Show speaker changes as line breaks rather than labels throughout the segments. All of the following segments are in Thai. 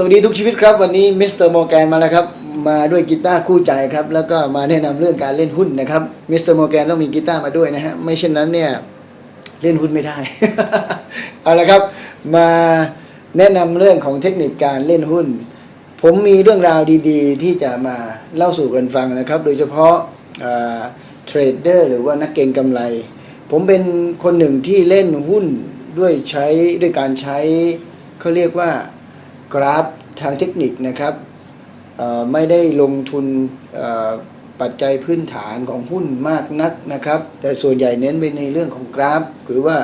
สวัสดีทุกชีวิตครับ วันนี้มิสเตอร์โมแกนมาแล้วครับ มาด้วยกีตาร์คู่ใจครับ แล้วก็มาแนะนำเรื่องการเล่นหุ้นนะครับมิสเตอร์โมแกนต้องมีกีตาร์มาด้วยนะฮะไม่เช่นนั้นเนี่ยเล่นหุ้นไม่ได้ เอาละครับ มาแนะนำเรื่องของเทคนิคการเล่นหุ้น ผมมีเรื่องราวดีๆ ที่จะมาเล่าสู่กันฟังนะครับ โดยเฉพาะเทรดเดอร์หรือว่านักเก็งกำไร ผมเป็นคนหนึ่งที่เล่นหุ้นด้วยใช้ด้วยการใช้เขาเรียกว่า กราฟทางเทคนิคนะครับไม่ได้ลงทุนปัจจัยพื้นฐานของหุ้นมากนักนะครับ แต่ส่วนใหญ่เน้นไปในเรื่องของกราฟ หรือว่า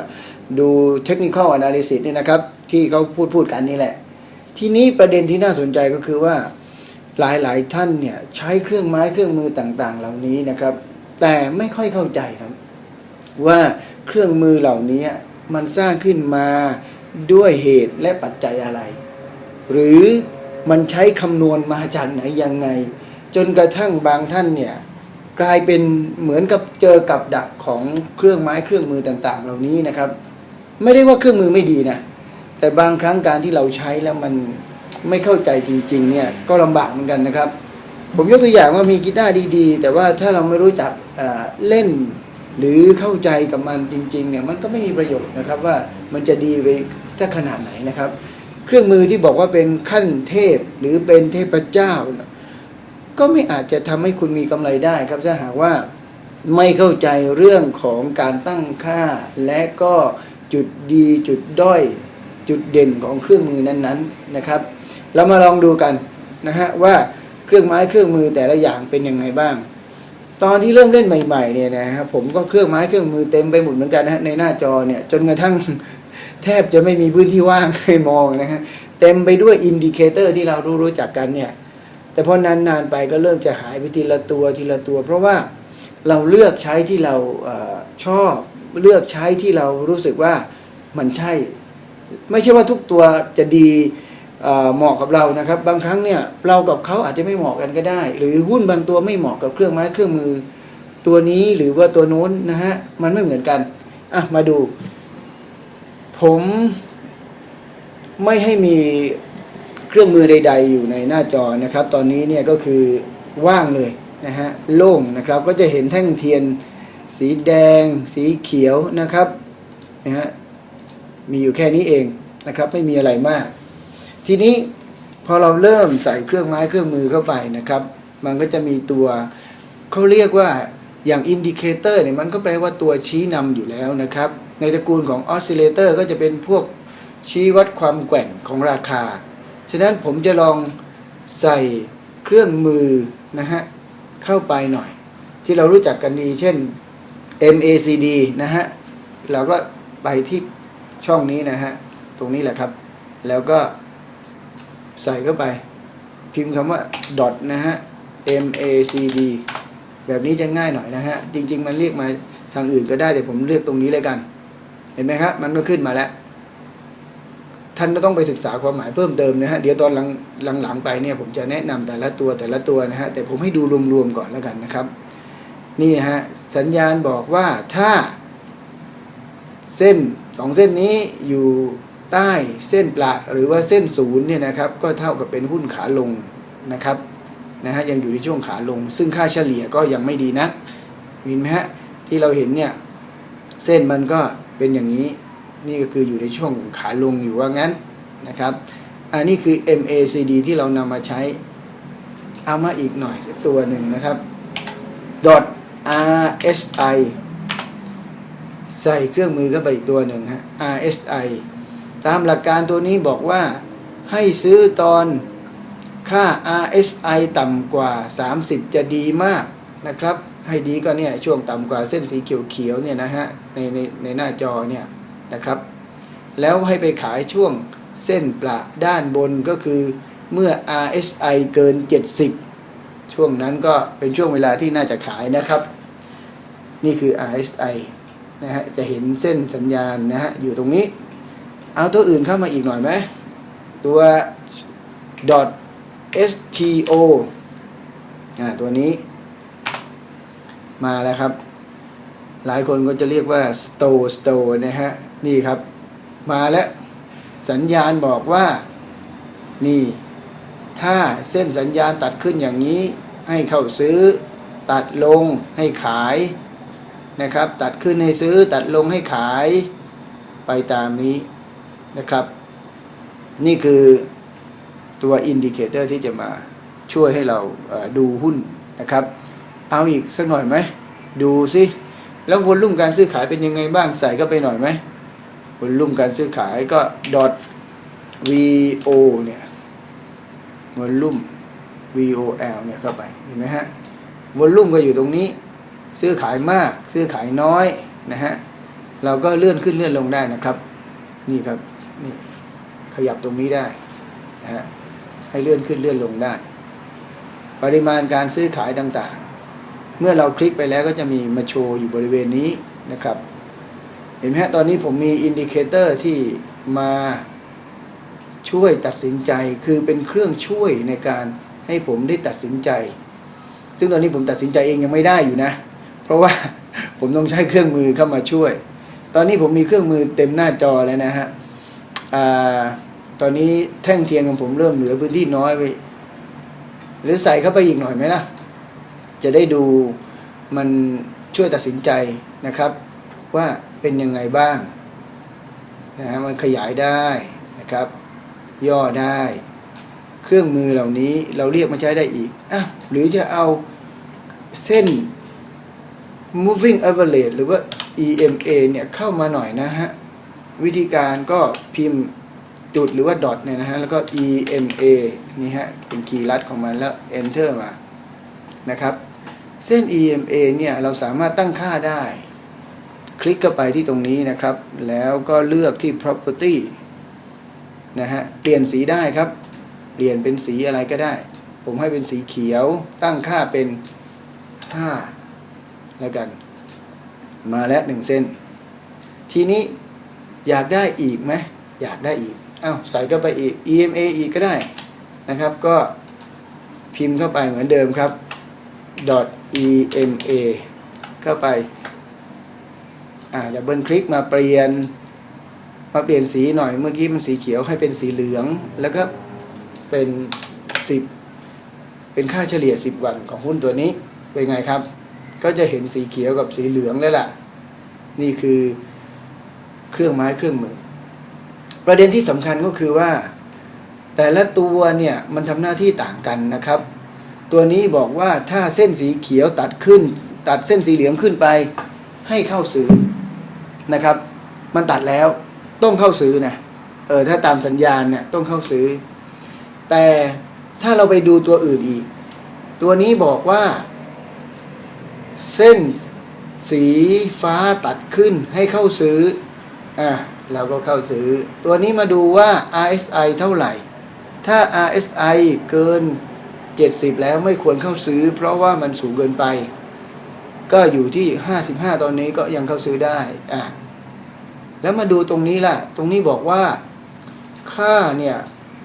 ดูเทคนิค a ล analysis เนี่ยนะครับ ที่เขาพูดพูดกันนี่แหละ ทีนี้ประเด็นที่น่าสนใจก็คือว่าหลายๆท่านเนี่ยใช้เครื่องไม้เครื่องมือต่างๆ เหล่านี้นะครับ แต่ไม่ค่อยเข้าใจครับ ว่าเครื่องมือเหล่านี้มันสร้างขึ้นมาด้วยเหตุและปัจจัยอะไร หรือมันใช้คำนวณมาจากไหนยังไง จนกระทั่งบางท่านเนี่ยกลายเป็นเหมือนกับเจอกับดักของเครื่องไม้เครื่องมือต่างๆ เหล่านี้นะครับ ไม่ได้ว่าเครื่องมือไม่ดีนะแต่บางครั้งการที่เราใช้แล้วมันไม่เข้าใจจริงๆเนี่ยก็ลำบากเหมือนกันนะครับ ผมยกตัวอย่างว่ามีกีตาร์ดีๆ แต่ว่าถ้าเราไม่รู้จักเล่น หรือเข้าใจกับมันจริงๆเนี่ยมันก็ไม่มีประโยชน์นะครับว่ามันจะดีไปสักขนาดไหนนะครับ เครื่องมือที่บอกว่าเป็นขั้นเทพหรือเป็นเทพเจ้า ก็ไม่อาจจะทำให้คุณมีกำไรได้ครับถ้าหากว่าไม่เข้าใจเรื่องของการตั้งค่า และก็จุดดีจุดด้อย จุดเด่นของเครื่องมือนั้นๆนะครับ เรามาลองดูกันนะฮะว่าเครื่องไม้เครื่องมือแต่ละอย่างเป็นยังไงบ้าง ตอนที่เริ่มเล่นใหม่ๆเนี่ยนะครับผมก็เครื่องไม้เครื่องมือเต็มไปหมดเหมือนกันนะในหน้าจอเนี่ยจนกระทั่ง แทบจะไม่มีพื้นที่ว่างให้มองนะฮะเต็มไปด้วยอินดิเคเตอร์ที่เรารู้รู้จักกันเนี่ยแต่พอนานๆไปก็เริ่มจะหายไปทีละตัวทีละตัว เพราะว่าเราเลือกใช้ที่เราอชอบเลือกใช้ที่เรารู้สึกว่ามันใช่ ไม่ใช่ว่าทุกตัวจะดีเหมาะกับเรานะครับ บางครั้งเนี่ยเรากับเขาอาจจะไม่เหมาะกันก็ได้ หรือหุ้นบางตัวไม่เหมาะกับเครื่องไม้เครื่องมือตัวนี้หรือว่าตัวโน้นนะฮะมันไม่เหมือนกันอะมาดู ผมไม่ให้มีเครื่องมือใด ๆ อยู่ในหน้าจอนะครับ ตอนนี้เนี่ยก็คือว่างเลยนะฮะโล่งนะครับก็จะเห็นแท่งเทียนสีแดง สีเขียวนะครับนะฮะมีอยู่แค่นี้เองนะครับ ไม่มีอะไรมาก ทีนี้พอเราเริ่มใส่เครื่องไม้เครื่องมือเข้าไปนะครับ มันก็จะมีตัวเขาเรียกว่าอย่างอินดิเคเตอร์เนี่ยมันก็แปลว่าตัวชี้นำอยู่แล้วนะครับ ในตระกูลของออสซิเลเตอร์ก็จะเป็นพวกชี้วัดความแกว่งของราคา ฉะนั้นผมจะลองใส่เครื่องมือนะฮะเข้าไปหน่อย ที่เรารู้จักกันดีเช่น MACD นะฮะเราก็ไปที่ช่องนี้นะฮะตรงนี้แหละครับ แล้วก็ใส่เข้าไป พิมพ์คำว่า dot นะฮะ M A C D แบบนี้จะง่ายหน่อยนะฮะ จริง ๆ มันเรียกมาทางอื่นก็ได้แต่ผมเลือกตรงนี้เลยกัน เห็นไหมครับมันก็ขึ้นมาแล้ว ท่านก็ต้องไปศึกษาความหมายเพิ่มเติมนะฮะเดี๋ยวตอนหลังหลังๆไปเนี่ยผมจะแนะนำแต่ละตัวแต่ละตัวนะฮะแต่ผมให้ดูรวมๆก่อนแล้วกันนะครับ นี่ฮะสัญญาณบอกว่าถ้า เส้นสองเส้นนี้อยู่ใต้เส้นประหรือว่าเส้นศูนย์เนี่ยนะครับ ก็เท่ากับเป็นหุ้นขาลงนะครับนะฮะยังอยู่ในช่วงขาลง ซึ่งค่าเฉลี่ยก็ยังไม่ดีนะเห็นไหมฮะที่เราเห็นเนี่ยเส้นมันก็ เป็นอย่างนี้นี่ก็คืออยู่ในช่วงขาลงอยู่ว่างั้นนะครับอันนี้คือ MACD ที่เรานำมาใช้เอามาอีกหน่อยสักตัวหนึ่งนะครับ RSI ใส่เครื่องมือเข้าไปอีกตัวหนึ่งฮะ RSI ตามหลักการตัวนี้บอกว่าให้ซื้อตอนค่า RSI ต่ำกว่า 30 จะดีมากนะครับ ให้ดีก็เนี่ยช่วงต่ำกว่าเส้นสีเขียวๆเนี่ยนะฮะในในในหน้าจอเนี่ยนะครับ แล้วให้ไปขายช่วงเส้นประด้านบนก็คือเมื่อ RSI เกิน 70 ช่วงนั้นก็เป็นช่วงเวลาที่น่าจะขายนะครับ นี่คือ RSI นะฮะจะเห็นเส้นสัญญาณนะฮะอยู่ตรงนี้ เอาตัวอื่นเข้ามาอีกหน่อยไหมตัว dot sto อ่าตัวนี้ มาแล้วครับ หลายคนก็จะเรียกว่า store store นะฮะ นี่ครับ มาแล้วสัญญาณบอกว่า นี่ ถ้าเส้นสัญญาณตัดขึ้นอย่างนี้ ให้เข้าซื้อ ตัดลงให้ขายนะครับ ตัดขึ้นให้ซื้อ ตัดลงให้ขาย ไปตามนี้นะครับ นี่คือตัวอินดิเคเตอร์ที่จะมาช่วยให้เราดูหุ้นนะครับ เอาอีกสักหน่อยไหม ดูสิ แล้ววอลลุ่มการซื้อขายเป็นยังไงบ้างใส่เข้าไปหน่อยไหมวอลลุ่มการซื้อขายก็ vo เนี่ยวอลลุ่ม vol เนี่ยเข้าไปเห็นไหมฮะวอลลุ่มก็อยู่ตรงนี้ ซื้อขายมาก ซื้อขายน้อยนะฮะเราก็เลื่อนขึ้นเลื่อนลงได้นะครับ นี่ครับนี่ขยับตรงนี้ได้นะฮะให้เลื่อนขึ้นเลื่อนลงได้ ปริมาณการซื้อขายต่าง เมื่อเราคลิกไปแล้วก็จะมีมาโชว์อยู่บริเวณนี้นะครับ เห็นไหมฮะตอนนี้ผมมีอินดิเคเตอร์ที่มาช่วยตัดสินใจคือเป็นเครื่องช่วยในการให้ผมได้ตัดสินใจ ซึ่งตอนนี้ผมตัดสินใจเองยังไม่ได้อยู่นะ เพราะว่าผมต้องใช้เครื่องมือเข้ามาช่วย ตอนนี้ผมมีเครื่องมือเต็มหน้าจอแล้วนะฮะตอนนี้แท่งเทียนของผมเริ่มเหลือพื้นที่น้อยไป หรือใส่เข้าไปอีกหน่อยไหมล่ะ จะได้ดูมันช่วยตัดสินใจนะครับ ว่าเป็นยังไงบ้างนะฮะมันขยายได้นะครับ ย่อได้ เครื่องมือเหล่านี้เราเรียกมาใช้ได้อีกอะหรือจะเอาเส้น moving average หรือว่า EMA เนี่ยเข้ามาหน่อยนะฮะ วิธีการก็พิมพ์จุดหรือว่าดอทเนี่ยนะฮะ แล้วก็ EMA นี่ฮะ เป็นคีย์ลัดของมันแล้ว enter มานะครับ เส้น EMA เนี่ยเราสามารถตั้งค่าได้ คลิกเข้าไปที่ตรงนี้นะครับ แล้วก็เลือกที่ property นะฮะเปลี่ยนสีได้ครับ เปลี่ยนเป็นสีอะไรก็ได้ ผมให้เป็นสีเขียว ตั้งค่าเป็น 5 แล้วกัน มาแล้วหนึ่งเส้น ทีนี้อยากได้อีกไหมอยากได้อีกอ้าวใส่เข้าไปอีก EMA อีกก็ได้นะครับ ก็พิมพ์เข้าไปเหมือนเดิมครับ dot EMA เข้าไป อ่าดับเบิลคลิกมาเปลี่ยน มาเปลี่ยนสีหน่อย เมื่อกี้มันสีเขียวให้เป็นสีเหลือง แล้วก็เป็นสิบเป็นค่าเฉลี่ยสิบวันของหุ้นตัวนี้ เป็นไงครับ ก็จะเห็นสีเขียวกับสีเหลืองแล้วล่ะ นี่คือเครื่องไม้เครื่องมือ ประเด็นที่สำคัญก็คือว่า แต่ละตัวเนี่ยมันทำหน้าที่ต่างกันนะครับ ตัวนี้บอกว่าถ้าเส้นสีเขียวตัดขึ้น ตัดเส้นสีเหลืองขึ้นไป ให้เข้าซื้อนะครับ มันตัดแล้วต้องเข้าซื้อนะเออถ้าตามสัญญาณเนี่ยต้องเข้าซื้อ แต่ถ้าเราไปดูตัวอื่นอีก ตัวนี้บอกว่า เส้นสีฟ้าตัดขึ้นให้เข้าซื้ออะเราก็เข้าซื้อ ตัวนี้มาดูว่า RSI เท่าไหร่ ถ้า RSI เกิน 70 แล้วไม่ควรเข้าซื้อ เพราะว่ามันสูงเกินไป ก็อยู่ที่ 55 ตอนนี้ก็ยังเข้าซื้อได้อะแล้วมาดูตรงนี้ล่ะ ตรงนี้บอกว่าค่าเนี่ย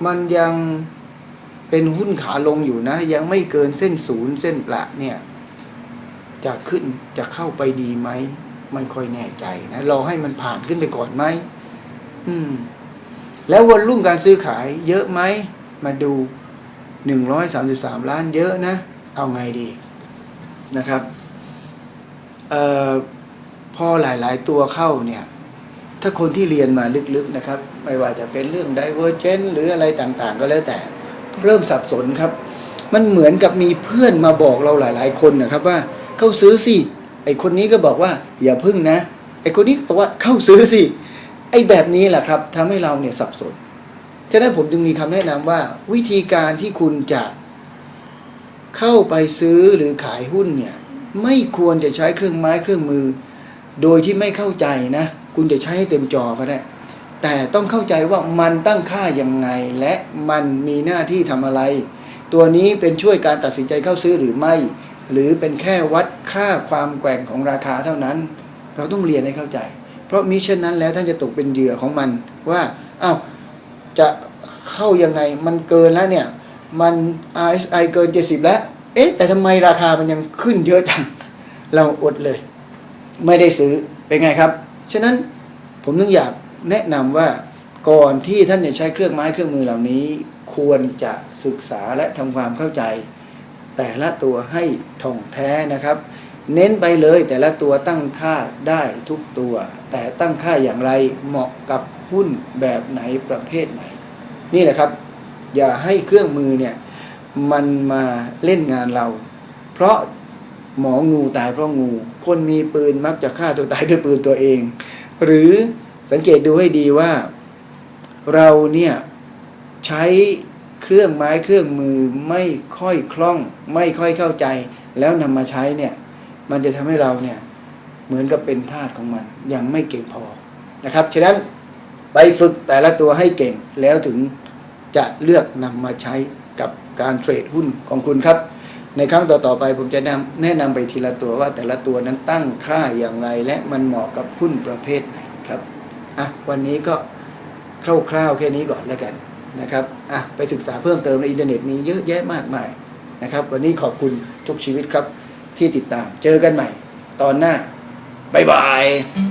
มันยังเป็นหุ้นขาลงอยู่นะ ยังไม่เกินเส้นศูนย์เส้นประเนี่ย จะขึ้นจะเข้าไปดีไหมไม่ค่อยแน่ใจนะรอให้มันผ่านขึ้นไปก่อนไหมอืม แล้ววอลลุ่มการซื้อขายเยอะไหมมาดู หนึ่งร้อยสามสิบสามล้านเยอะนะ เอาไงดีนะครับออพอหลาย ๆ ตัวเข้าเนี่ย ถ้าคนที่เรียนมาลึกๆนะครับ ไม่ว่าจะเป็นเรื่อง divergent หรืออะไรต่างๆ ก็แล้วแต่ เริ่มสับสนครับ มันเหมือนกับมีเพื่อนมาบอกเราหลาย ๆ คนนะครับว่าเข้าซื้อสิไอคนนี้ก็บอกว่าอย่าพึ่งนะไอคนนี้บอกว่าเข้าซื้อสิไอแบบนี้แหละครับทำให้เราเนี่ยสับสน ฉะนั้นผมจึงมีคำแนะนำว่า วิธีการที่คุณจะเข้าไปซื้อหรือขายหุ้นเนี่ย ไม่ควรจะใช้เครื่องไม้เครื่องมือ โดยที่ไม่เข้าใจนะ คุณจะใช้ให้เต็มจอก็ได้ แต่ต้องเข้าใจว่ามันตั้งค่ายังไง และมันมีหน้าที่ทำอะไร ตัวนี้เป็นช่วยการตัดสินใจเข้าซื้อหรือไม่ หรือเป็นแค่วัดค่าความแกว่งของราคาเท่านั้น เราต้องเรียนให้เข้าใจ เพราะมิเช่นนั้นแล้วท่านจะตกเป็นเหยื่อของมันว่าอ้าว จะเข้ายังไงมันเกินแล้วเนี่ย มัน RSI เกิน 70 แล้ว เอ๊ะ แต่ทำไมราคามันยังขึ้นเยอะจัง เราอดเลย ไม่ได้ซื้อ เป็นไงครับ ฉะนั้นผมต้องอยากแนะนำว่าก่อนที่ท่านจะใช้เครื่องไม้เครื่องมือเหล่านี้ ควรจะศึกษาและทำความเข้าใจ แต่ละตัวให้ท่องแท้นะครับ เน้นไปเลยแต่ละตัวตั้งค่าได้ทุกตัว แต่ตั้งค่าอย่างไรเหมาะกับ หุ้นแบบไหนประเภทไหน นี่แหละครับ อย่าให้เครื่องมือเนี่ยมันมาเล่นงานเรา เพราะหมองูตายเพราะงู คนมีปืนมักจะฆ่าตัวตายด้วยปืนตัวเอง หรือสังเกตดูให้ดีว่า เราเนี่ยใช้เครื่องไม้เครื่องมือไม่ค่อยคล่อง ไม่ค่อยเข้าใจ แล้วนำมาใช้เนี่ย มันจะทำให้เราเนี่ยเหมือนกับเป็นทาสของมัน ยังไม่เก่งพอนะครับฉะนั้น ไปฝึกแต่ละตัวให้เก่งแล้วถึงจะเลือกนำมาใช้กับการเทรดหุ้นของคุณครับ ในครั้งต่อๆไปผมจะนำแนะนำไปทีละตัวว่าแต่ละตัวนั้นตั้งค่าอย่างไร และมันเหมาะกับหุ้นประเภทไหนครับอะวันนี้ก็คร่าวๆแค่นี้ก่อนแล้วกันนะครับอะไปศึกษาเพิ่มเติมในอินเทอร์เน็ตมีเยอะแยะมากมายนะครับ วันนี้ขอบคุณทุกชีวิตครับที่ติดตาม เจอกันใหม่ ตอนหน้าบ๊ายบาย